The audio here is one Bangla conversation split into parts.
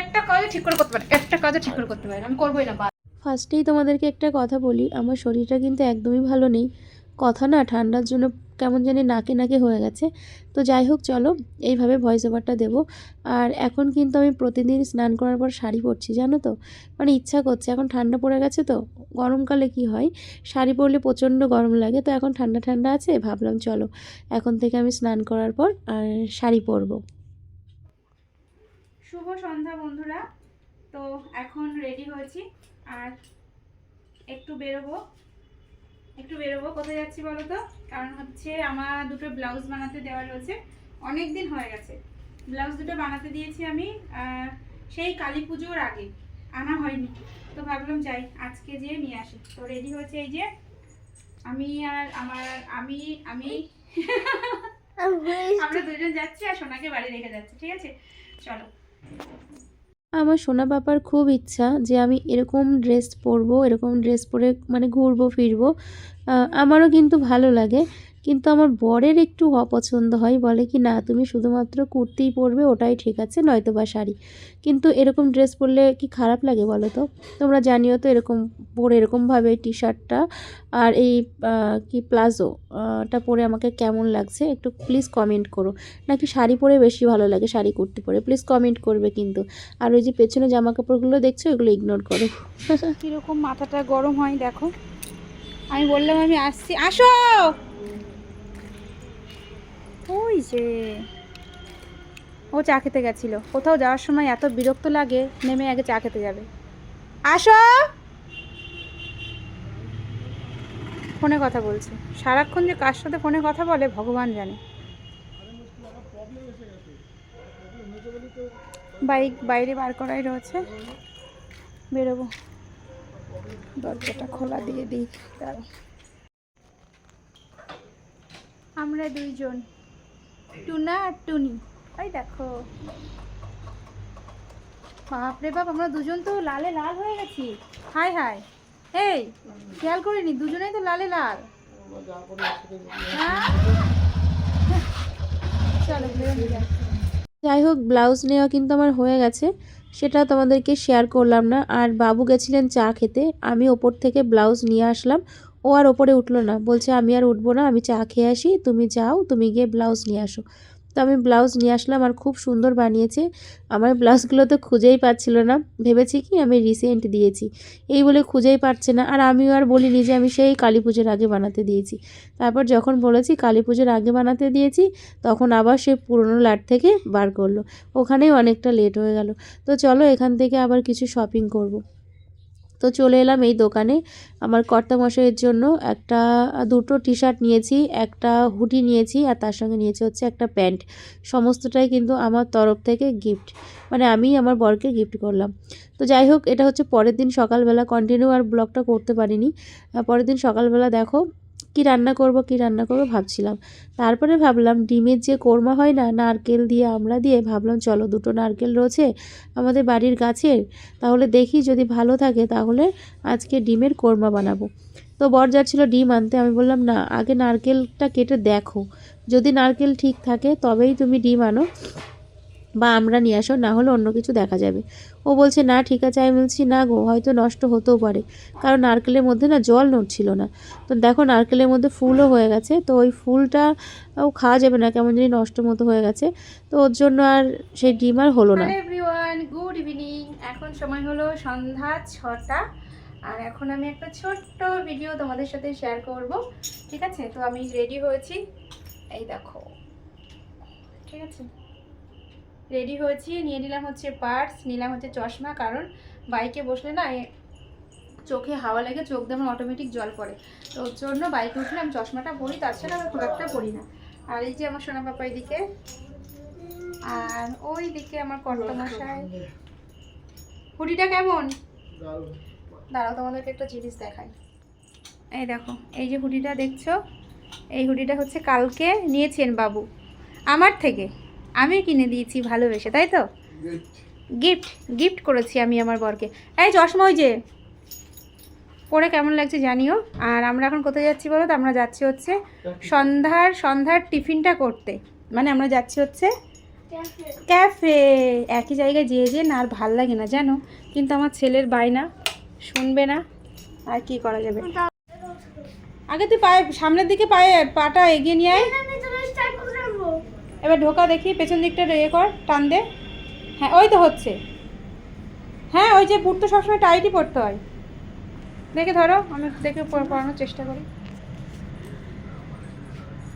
একটা ঠিক করে করতে একটা ঠিক করে করতে আমি করবোই না ফার্স্টেই তোমাদেরকে একটা কথা বলি, আমার শরীরটা কিন্তু একদমই ভালো নেই। কথা না, ঠান্ডার জন্য কেমন জানি নাকে নাকে হয়ে গেছে। তো যাই হোক, চলো, এইভাবে ভয়েস ওভারটা দেবো। আর এখন কিন্তু আমি প্রতিদিন স্নান করার পর শাড়ি পরছি, জানো তো? মানে ইচ্ছা করছে, এখন ঠান্ডা পড়ে গেছে তো, গরমকালে কি হয়? শাড়ি পরলে প্রচণ্ড গরম লাগে, তো এখন ঠান্ডা ঠান্ডা আছে, ভাবলাম চলো, এখন থেকে আমি স্নান করার পর, আর শাড়ি পরবো। শুভ সন্ধ্যা বন্ধুরা। তো এখন রেডি হয়েছি। আর একটু বেরোবো। একটু বেরোবো। কোথায় যাচ্ছি বলো তো কারণ হচ্ছে আমার দুটো ব্লাউজ বানাতে দেওয়া রয়েছে। অনেক দিন হয়ে গেছে। ব্লাউজ দুটো বানাতে দিয়েছি আমি সেই কালী পুজোর আগে। আনা হয়নি। তো ভাবলাম যাই আজকে যেয়ে নিয়ে আসি। তো রেডি হয়েছে এই যে আমি আর আমার আমি আমি আমরা দুজন যাচ্ছি আর সোনাকে বাড়ি রেখে যাচ্ছি। ঠিক আছে? চলো। আমার সোনা বাবার খুব ইচ্ছা যে আমি এরকম ড্রেস পরবো, এরকম ড্রেস পরে মানে ঘুরবো, ফিরবো। আমারও কিন্তু ভালো লাগে। কিন্তু আমার বরের একটু অপছন্দ হয়, বলে কি, না, তুমি শুধুমাত্র কুর্তিই পরবে, ওটাই ঠিক আছে নয়তো বা শাড়ি। কিন্তু এরকম ড্রেস পরলে কি খারাপ লাগে বলো তো? তোমরা জানিও তো এরকম পরে এরকমভাবে টি শার্টটা আর এই কি প্লাজো টা পরে আমাকে কেমন লাগছে? একটু প্লিজ কমেন্ট করো। নাকি শাড়ি পরে বেশি ভালো লাগে, শাড়ি কুর্তি পরে? প্লিজ কমেন্ট করবে কিন্তু। আর ওই যে পেছনে জামা কাপড়গুলো দেখছ ওগুলো ইগনোর করো। কীরকম মাথাটা গরম হয়, দেখো। আমি বললাম আমি আসছি, আসো! ওই যে। ও চা খেতে গেছিল। কোথাও যাওয়ার সময় এত বিরক্ত লাগে, নেমে আগে চা খেতে যাবে। আসো! ফোনে কথা বলছে। সারাক্ষণ যে কার সাথে ফোনে কথা বলে, ভগবান জানে। বাইক বাইরে বার করাই রয়েছে। বেরোবো। দরজাটা খোলা দিয়ে দিই। আমরা দুইজন। টুনা আর টুনি। ওই দেখো। বাপরে বাপ, আমরা দুজন তো লালে লাল হয়ে গেছি। Hi hi. এই, খেয়াল করিনি, দুজনেই তো লালে লাল? চলো যাই হোক, ব্লাউজ নেওয়া কিন্তু আমার হয়ে গেছে। সেটা তোমাদেরকে শেয়ার করলাম না। আর বাবু গেছিলেন চা খেতে। আমি ওপর থেকে ব্লাউজ নিয়ে আসলাম। ও আর ওপরে উঠল না। বলছে, আমি আর উঠবো না, আমি চা খেয়ে আসি, তুমি যাও, তুমি গিয়ে ব্লাউজ নিয়ে আসো। তো আমি ব্লাউজ নিয়ে আসলাম আর খুব সুন্দর বানিয়েছে। আমার ব্লাউজগুলো তো খুঁজেই পাচ্ছিল না। ভেবেছি কি, আমি রিসেন্ট দিয়েছি। এই বলে খুঁজেই পাচ্ছে না। আর আমিও আর বলিনি যে আমি সেই কালী পুজোর আগে বানাতে দিয়েছি। তারপর যখন বলেছি কালী পুজোর আগে বানাতে দিয়েছি, তখন আবার সে পুরনো লাট থেকে বার করল। ওখানেই অনেকটা লেট হয়ে গেল। তো চলো এখান থেকে আবার কিছু শপিং করব। তো চলে এলাম এই দোকানে। আমার কর্তামশাইয়ের জন্য একটা, দুটো টি শার্ট নিয়েছি, একটা হুডি নিয়েছি আর তার সঙ্গে নিয়েছি হচ্ছে একটা প্যান্ট। সমস্তটাই কিন্তু আমার তরফ থেকে গিফট মানে আমি আমার বরকে গিফট করলাম। তো যাই হোক, এটা হচ্ছে পরের দিন সকালবেলা কন্টিনিউ আর ব্লগটা করতে পারিনি। পরের দিন সকালবেলা দেখো কি রান্না করব, কি রান্না করব ভাবছিলাম। তারপরে ভাবলাম ডিমের যে কোরমা হয় না, নারকেল দিয়ে আমরা দিয়ে ভাবলাম চলো দুটো নারকেল রয়েছে আমাদের বাড়ির গাছের, তাহলে দেখি যদি ভালো থাকে তাহলে আজকে ডিমের কোরমা বানাবো। তো বর যাচ্ছিল ডিম আনতে, আমি বললাম, না, আগে নারকেলটা কেটে দেখো। যদি নারকেল ঠিক থাকে তবেই তুমি ডিম আনো। বা আমরা নিয়ে আসো, না হলে অন্য কিছু দেখা যাবে। ও বলছে, না, ঠিক আছে, আমি বলছি, না গো, হয়তো নষ্ট হতেও পারে। কারণ নারকেলের মধ্যে না জল নড়ছিল না। তো দেখো, নারকেলের মধ্যে ফুলও হয়ে গেছে। তো ওই ফুলটা ও খাওয়া যাবে না, কেমন জানি নষ্ট মতো হয়ে গেছে। তো ওর জন্য আর সেই ডিম আর হলো না। গুড ইভিনিং এখন সময় হলো সন্ধ্যা ছটা। আর এখন আমি একটা ছোট্ট ভিডিও তোমাদের সাথে শেয়ার করব। ঠিক আছে? তো আমি রেডি হয়েছি। এই দেখো। ঠিক আছে? রেডি হয়েছি। নিয়ে নিলাম হচ্ছে পার্স, নিলাম হচ্ছে চশমা, কারণ বাইকে বসলে না চোখে হাওয়া লাগে, চোখ দিয়ে অটোমেটিক জল পড়ে। তো ওর জন্য বাইকে উঠলাম, চশমাটা পরি, তাছাড়া আমি খুব একটা পরি না। আর এই যে আমার সোনা পাপা এদিকে, আর ওই দিকে আমার কর্তমশাই। হুডিটা কেমন? দাঁড়াও, তোমাদেরকে একটা জিনিস দেখাই। এই দেখো, এই যে হুডিটা দেখছ? এই হুডিটা হচ্ছে কালকে নিয়েছেন বাবু, আমার থেকে। আমি কিনে দিয়েছি, ভালোবেসে, তাই তো? গিফট গিফট করেছি আমি আমার বরকে। এই চশমা ওই যে, পরে কেমন লাগছে জানিও। আর আমরা এখন কোথায় যাচ্ছি বলো তো? আমরা যাচ্ছি হচ্ছে সন্ধ্যার সন্ধ্যার টিফিনটা করতে। মানে আমরা যাচ্ছি হচ্ছে ক্যাফে। একই জায়গায় যেয়ে যেয়ে না আর ভালো লাগে না, জানো? কিন্তু আমার ছেলের বায়না, শুনবে না, আর কি করা যাবে? আগে তুই পায়ে, সামনের দিকে পায়ে, পাটা এগিয়ে নিয়ে আয়। এবার ঢোকা দেখি পেছন দিকটা ইয়ে কর টান দে। হ্যাঁ ওই তো হচ্ছে। হ্যাঁ ওই যে বুট তো সবসময় টাইটই পড়তে হয়। দেখে ধরো আমি দেখে পড়ানোর চেষ্টা করি।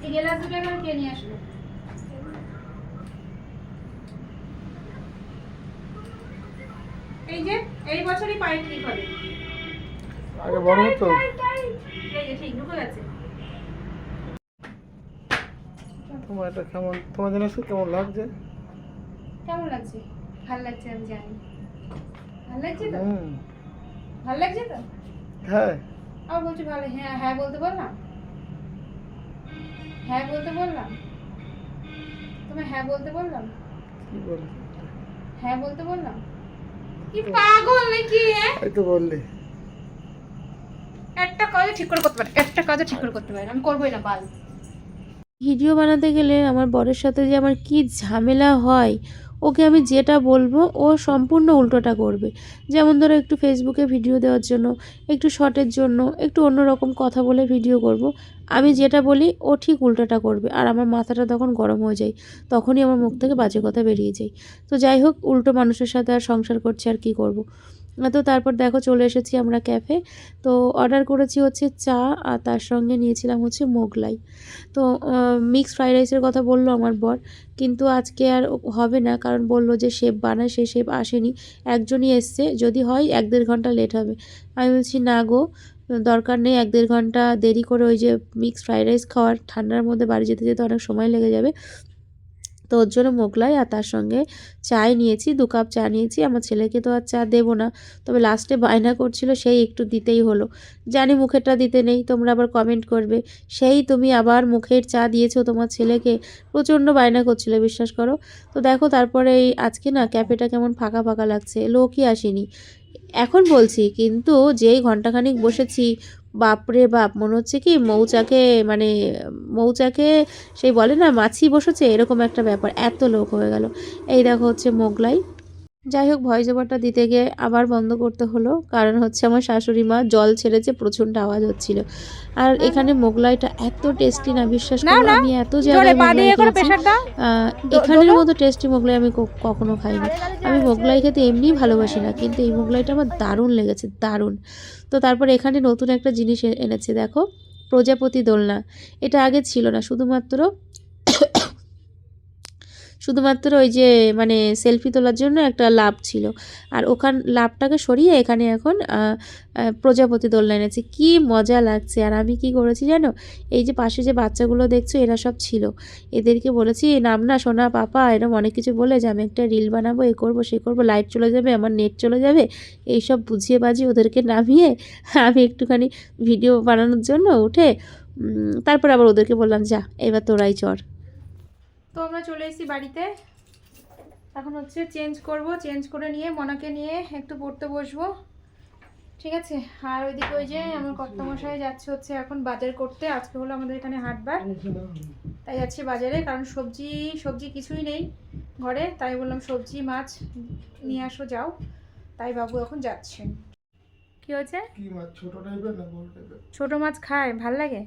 এই গেলাস দুটো এবার কে নিয়ে আসলো এই যে এই বছরই পায়ে ঠিক হবে আগে বড় হতো? এই যে ঠিক ঢুকে গেছে। তোমার এটা কেমন তোমার জিনিস কেমন লাগছে? কেমন লাগছে? ভালো লাগছে আমি জানি। ভালো লাগছে তো? ভালো লাগছে তো? হ্যাঁ। আবার বলছি ভালো হ্যাঁ হ্যাঁ বলতে বললাম? হ্যাঁ বলতে বললাম? তোমায় হ্যাঁ বলতে বললাম? কি হ্যাঁ বলতে বললাম? কি পাগল নাকি হ্যাঁ? এই তো বললি। একটা কাজও ঠিক করে করতে পারে একটা কাজও ঠিক করে করতে পারে না। আমি করবোই না পাল ভিডিও বানাতে গেলে আমার বরের সাথে যে আমার কি ঝামেলা হয়, ওকে আমি যেটা বলব ও সম্পূর্ণ উল্টোটা করবে যেমন ধরো একটু ফেসবুকে ভিডিও দেওয়ার জন্য, একটু শর্টের জন্য, একটু অন্যরকম কথা বলে ভিডিও করব। আমি যেটা বলি, ও ঠিক উল্টোটা করবে আর আমার মাথাটা তখন গরম হয়ে যায়, তখনই আমার মুখ থেকে বাজে কথা বেরিয়ে যায় তো যাই হোক, উল্টো মানুষের সাথে আর সংসার করছে আর কি করব। তো তারপর দেখো চলে এসেছি আমরা ক্যাফে তো অর্ডার করেছি হচ্ছে চা, আর তার সঙ্গে নিয়েছিলাম হচ্ছে মোগলাই। তো মিক্সড ফ্রাইড রাইসের কথা বলল আমার বর, কিন্তু আজকে আর হবে না, কারণ বলল যে শেপ বানায়, সে শেপ আসেনি। একজনই এসছে, যদি হয় এক দেড় ঘণ্টা লেট হবে। আমি বলছি, না গো, দরকার নেই, এক দেড় ঘণ্টা দেরি করে ওই যে মিক্সড ফ্রাইড রাইস খাওয়ার, ঠান্ডার মধ্যে বাড়ি যেতে যেতে অনেক সময় লেগে যাবে। তো ওর জন্য মোগলাই আর তার সঙ্গে চাই নিয়েছি, দু কাপ চা নিয়েছি। আমার ছেলেকে তো আর চা দেবো না। তবে লাস্টে বায়না করছিল, সেই একটু দিতেই হলো। জানি মুখেরটা দিতে নেই, তোমরা আবার কমেন্ট করবে। সেই তুমি আবার মুখের চা দিয়েছ তোমার ছেলেকে। প্রচণ্ড বায়না করছিল, বিশ্বাস করো। তো দেখো তারপরে এই আজকে না ক্যাফেটা কেমন ফাঁকা ফাঁকা লাগছে, লোকই আসেনি। এখন বলছি, কিন্তু যেই ঘন্টাখানিক বসেছি বাপরে বাপ, মনে হচ্ছে কি মৌচাকে মানে মৌচাকে সেই বলে না, মাছি বসেছে, এরকম একটা ব্যাপার, এত লোক হয়ে গেল। এই দেখো হচ্ছে মোগলাই। যাই হোক ভয়েস ওভারটা দিতে গিয়ে আবার বন্ধ করতে হলো। কারণ হচ্ছে আমার শাশুড়ি মা জল ছেড়েছে প্রচণ্ড আওয়াজ হচ্ছিল। আর এখানে মোগলাইটা এত টেস্টি না বিশ্বাস করো আমি এত জায়গায় এখানের মতো টেস্টি মোগলাই আমি কখনো খাইনি। আমি মোগলাই খেতে এমনিই ভালোবাসি না কিন্তু এই মোগলাইটা আমার দারুণ লেগেছে দারুণ। তো তারপর এখানে নতুন একটা জিনিস এনেছে দেখো। প্রজাপতি দোলনা। এটা আগে ছিল না শুধুমাত্র শুধুমাত্র ওই যে মানে সেলফি তোলার জন্য একটা লাভ ছিল। আর ওখান, লাভটাকে সরিয়ে এখানে এখন প্রজাপতি দোলনা এনেছে। কি মজা লাগছে। আর আমি কি করেছি জানো? এই যে পাশে যে বাচ্চাগুলো দেখছ, এরা সব ছিল। এদেরকে বলেছি, নাম না, সোনা, পাপা। এরকম অনেক কিছু বলে যে, আমি একটা রিল বানাবো, এ করব, সে করব লাইট চলে যাবে, আমার নেট চলে যাবে। এইসব বুঝিয়ে বাজিয়ে ওদেরকে নামিয়ে আমি একটুখানি ভিডিও বানানোর জন্য উঠে তারপর আবার ওদেরকে বললাম, যা, এবার তোরাই চর। তো আমরা চলে এসেছি বাড়িতে। এখন হচ্ছে চেঞ্জ করব চেঞ্জ করে নিয়ে মনাকে নিয়ে একটু পড়তে বসবো। ঠিক আছে? আর ওইদিকে ওই যে আমার কর্তামশাই যাচ্ছে হচ্ছে এখন বাজার করতে। আজকে হলো আমাদের এখানে হাটবার। তাই যাচ্ছি বাজারে কারণ সবজি সবজি কিছুই নেই ঘরে। তাই বললাম সবজি মাছ নিয়ে আসো যাও। তাই বাবু এখন যাচ্ছেন কি হয়েছে? কি মাছ? ছোট টাইপের না বড় টাইপের ছোট মাছ খায় ভালো লাগে?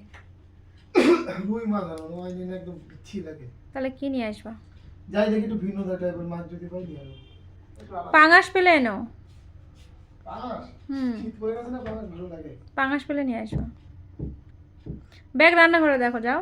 রুই মাছ আনো রুই নিয়ে একদম পিচ্ছি লাগে। তাহলে কি নিয়ে আসবা? যাই দেখি একটু ভিন্ন টাইপের মাছ যদি পাই নিয়ে আসব। পাঙাশ পেলে এনো? পাঙাশ? হুম। শীত পড়ে গেছে না পাঙাশ ভালো লাগে। পাঙাশ পেলে নিয়ে আসব। ব্যাগ রান্নাঘরে দেখো যাও।